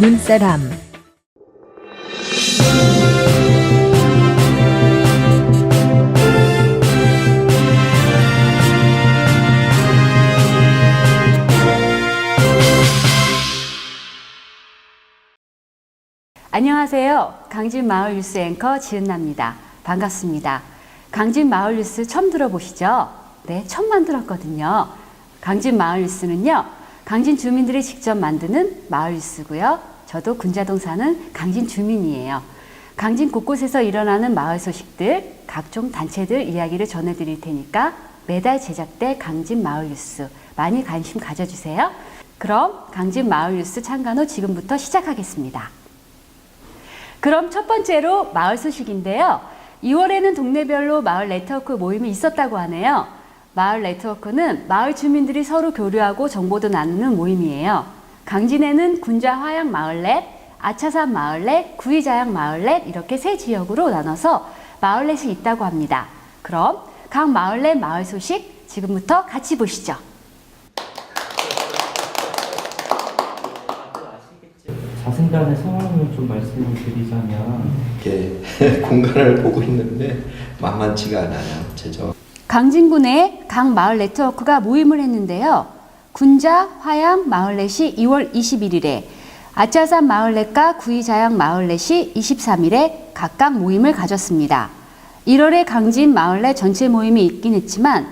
눈사람 안녕하세요. 강진 마을 뉴스 앵커 지은나입니다. 반갑습니다. 강진 마을 뉴스 처음 들어보시죠? 네, 처음 만 들었거든요. 강진 마을 뉴스는요, 강진 주민들이 직접 만드는 마을 뉴스고요. 저도 군자동 사는 강진 주민이에요. 강진 곳곳에서 일어나는 마을 소식들, 각종 단체들 이야기를 전해드릴 테니까 매달 제작될 강진 마을 뉴스 많이 관심 가져주세요. 그럼 강진 마을 뉴스 참관호 지금부터 시작하겠습니다. 그럼 첫 번째로 마을 소식인데요. 2월에는 동네별로 마을 네트워크 모임이 있었다고 하네요. 마을 네트워크는 마을 주민들이 서로 교류하고 정보도 나누는 모임이에요. 강진에는 군자 화양 마을넷, 아차산 마을넷, 구이자양 마을넷 이렇게 세 지역으로 나눠서 마을넷이 있다고 합니다. 그럼 각 마을넷 마을 소식 지금부터 같이 보시죠. 자신간의 상황을 좀 말씀을 드리자면 이렇게 공간을 보고 있는데 만만치가 않아요. 제저 강진군의 각 마을 네트워크가 모임을 했는데요. 군자 화양 마을넷이 2월 21일에 아차산 마을넷과 구이자양 마을넷이 23일에 각각 모임을 가졌습니다. 1월에 강진 마을넷 전체 모임이 있긴 했지만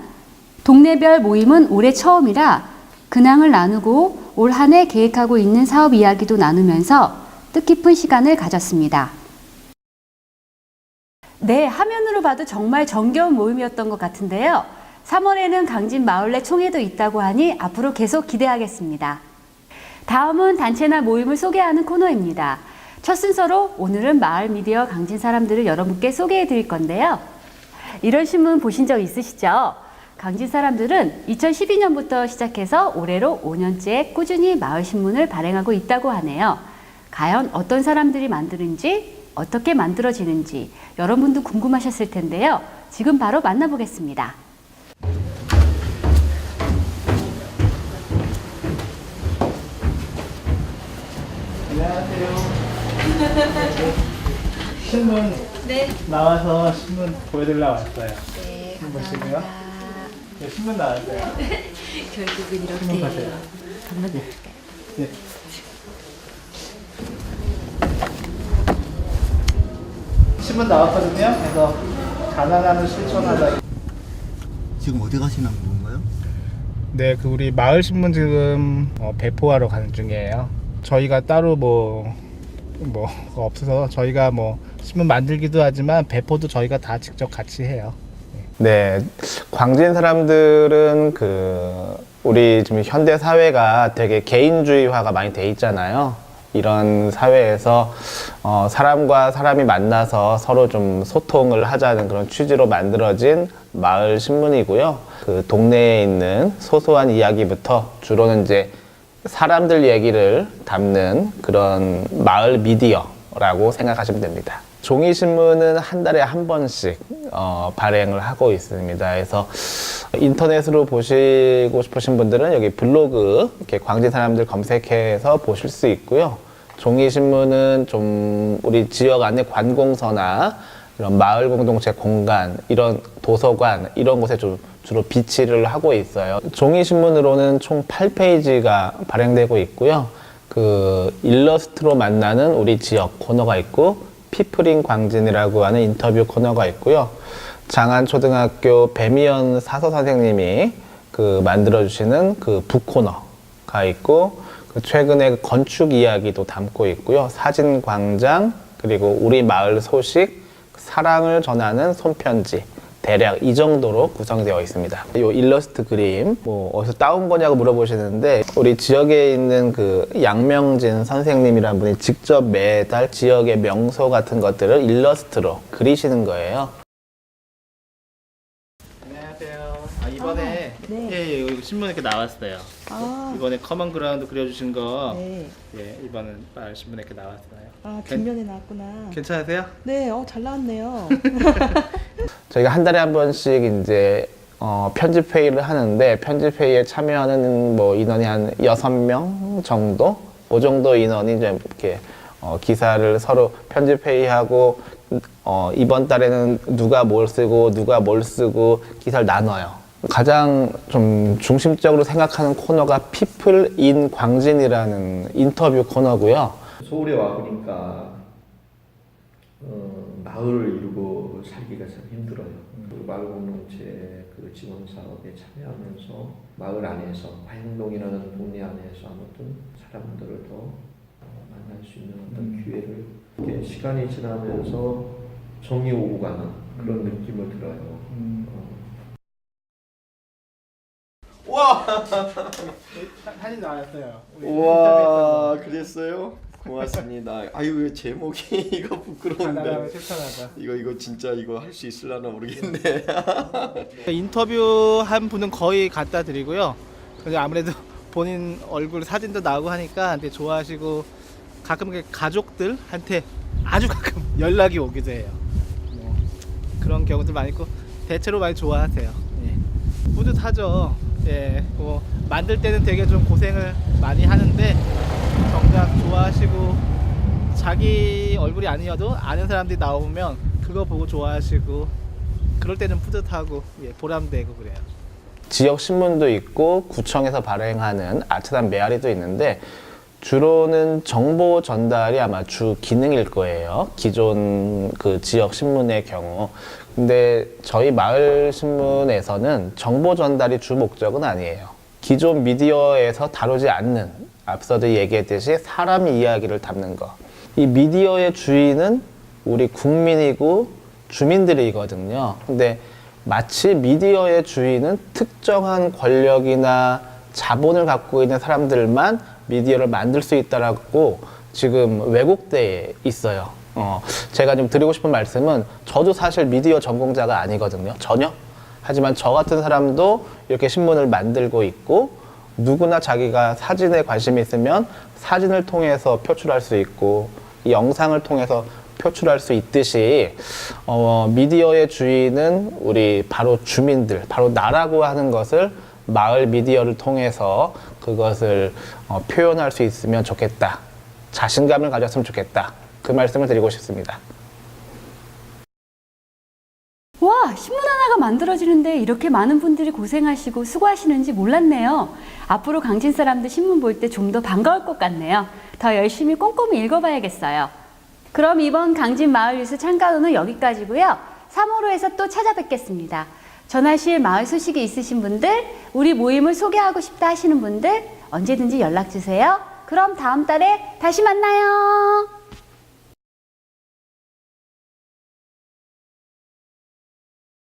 동네별 모임은 올해 처음이라 근황을 나누고 올 한 해 계획하고 있는 사업 이야기도 나누면서 뜻깊은 시간을 가졌습니다. 네, 화면으로 봐도 정말 정겨운 모임이었던 것 같은데요. 3월에는 강진 마을내 총회도 있다고 하니 앞으로 계속 기대하겠습니다. 다음은 단체나 모임을 소개하는 코너입니다. 첫 순서로 오늘은 마을 미디어 강진 사람들을 여러분께 소개해 드릴 건데요. 이런 신문 보신 적 있으시죠? 강진 사람들은 2012년부터 시작해서 올해로 5년째 꾸준히 마을 신문을 발행하고 있다고 하네요. 과연 어떤 사람들이 만드는지, 어떻게 만들어지는지 여러분도 궁금하셨을 텐데요. 지금 바로 만나보겠습니다. 안녕하세요. 신문 나와서 신문 보여드리려고 왔어요. 네, 신문 보시고요. 네, 신문 나왔어요. 결국은 이렇게 신문 보세요. 네. 신문 나왔거든요. 그래서 가난함을 실천하다. 지금 어디 가시는 건가요? 네, 그 우리 마을 신문 지금 어, 배포하러 가는 중이에요. 저희가 따로 뭐 뭐 없어서 저희가 뭐 신문 만들기도 하지만 배포도 저희가 다 직접 같이 해요. 네, 광진 사람들은 그 우리 지금 현대 사회가 되게 개인주의화가 많이 돼 있잖아요. 이런 사회에서 어, 사람과 사람이 만나서 서로 좀 소통을 하자는 그런 취지로 만들어진 마을 신문이고요. 그 동네에 있는 소소한 이야기부터 주로는 이제 사람들 얘기를 담는 그런 마을 미디어라고 생각하시면 됩니다. 종이 신문은 한 달에 한 번씩 어, 발행을 하고 있습니다. 그래서 인터넷으로 보시고 싶으신 분들은 여기 블로그 이렇게 광진 사람들 검색해서 보실 수 있고요. 종이 신문은 좀 우리 지역 안에 관공서나 이런 마을 공동체 공간, 이런 도서관 이런 곳에 좀 주로 비치를 하고 있어요. 종이 신문으로는 총 8페이지가 발행되고 있고요. 그 일러스트로 만나는 우리 지역 코너가 있고 피플인 광진이라고 하는 인터뷰 코너가 있고요. 장안초등학교 배미연 사서 선생님이 그 만들어 주시는 그 북코너가 있고 그 최근에 그 건축 이야기도 담고 있고요. 사진 광장 그리고 우리 마을 소식 사랑을 전하는 손편지 대략 이 정도로 구성되어 있습니다. 이 일러스트 그림 뭐 어디서 따온 거냐고 물어보시는데 우리 지역에 있는 그 양명진 선생님이라는 분이 직접 매달 지역의 명소 같은 것들을 일러스트로 그리시는 거예요. 안녕하세요. 아, 이번에 네. 예, 예, 이거 신문에 이렇게 나왔어요. 아, 이번에 커먼 그라운드 그려주신 거 네. 예, 이번엔 마을 신문에 이렇게 나왔어요. 아, 괜- 뒷면에 나왔구나. 괜찮으세요? 네, 어, 잘 나왔네요. 저희가 한 달에 한 번씩 이제 어, 편집 회의를 하는데 편집 회의에 참여하는 뭐 인원이 한 여섯 명 정도 그 정도 인원이 이제 이렇게 어, 기사를 서로 편집 회의하고 어, 이번 달에는 누가 뭘 쓰고 누가 뭘 쓰고 기사를 나눠요. 가장 좀 중심적으로 생각하는 코너가 피플 인 광진이라는 인터뷰 코너고요. 서울에 와 보니까 어, 마을을 이루고 살기가 참 힘들어요. 그 마을 공동체 그 지원 사업에 참여하면서 마을 안에서 화행동이라는 동네 안에서 아무튼 사람들을 더 어, 만날 수 있는 어떤 기회를 이렇게 시간이 지나면서 정이 오고 가는 그런 느낌을 들어요. 어, 사진 나왔어요. 우와 그랬어요? 고맙습니다. 아유 제목이 이거 부끄러운데 실천하다. 이거 이거 진짜 이거 할 수 있을라나 모르겠네. 인터뷰 한 분은 거의 갖다 드리고요. 근데 아무래도 본인 얼굴 사진도 나오고 하니까 되게 좋아하시고 가끔 이렇게 가족들한테 아주 가끔 연락이 오기도 해요. 뭐 그런 경우도 많이 있고 대체로 많이 좋아하세요. 예. 뿌듯하죠. 예, 뭐 만들 때는 되게 좀 고생을 많이 하는데 정작 좋아하시고 자기 얼굴이 아니어도 아는 사람들이 나오면 그거 보고 좋아하시고 그럴 때는 뿌듯하고 예, 보람되고 그래요. 지역 신문도 있고 구청에서 발행하는 아트단 메아리도 있는데 주로는 정보 전달이 아마 주 기능일 거예요. 기존 그 지역 신문의 경우. 근데 저희 마을 신문에서는 정보 전달이 주 목적은 아니에요. 기존 미디어에서 다루지 않는 앞서도 얘기했듯이 사람 이야기를 담는 거. 이 미디어의 주인은 우리 국민이고 주민들이거든요. 근데 마치 미디어의 주인은 특정한 권력이나 자본을 갖고 있는 사람들만 미디어를 만들 수 있다라고 지금 왜곡돼 있어요. 어, 제가 좀 드리고 싶은 말씀은 저도 사실 미디어 전공자가 아니거든요. 전혀. 하지만 저 같은 사람도 이렇게 신문을 만들고 있고 누구나 자기가 사진에 관심이 있으면 사진을 통해서 표출할 수 있고 이 영상을 통해서 표출할 수 있듯이 어, 미디어의 주인은 우리 바로 주민들, 바로 나라고 하는 것을 마을 미디어를 통해서 그것을 어, 표현할 수 있으면 좋겠다. 자신감을 가졌으면 좋겠다. 그 말씀을 드리고 싶습니다. 와, 신문 하나가 만들어지는데 이렇게 많은 분들이 고생하시고 수고하시는지 몰랐네요. 앞으로 강진 사람들 신문 볼 때 좀 더 반가울 것 같네요. 더 열심히 꼼꼼히 읽어봐야겠어요. 그럼 이번 강진 마을 뉴스 참가로는 여기까지고요. 3호로에서 또 찾아뵙겠습니다. 전하실 마을 소식이 있으신 분들, 우리 모임을 소개하고 싶다 하시는 분들 언제든지 연락 주세요. 그럼 다음 달에 다시 만나요.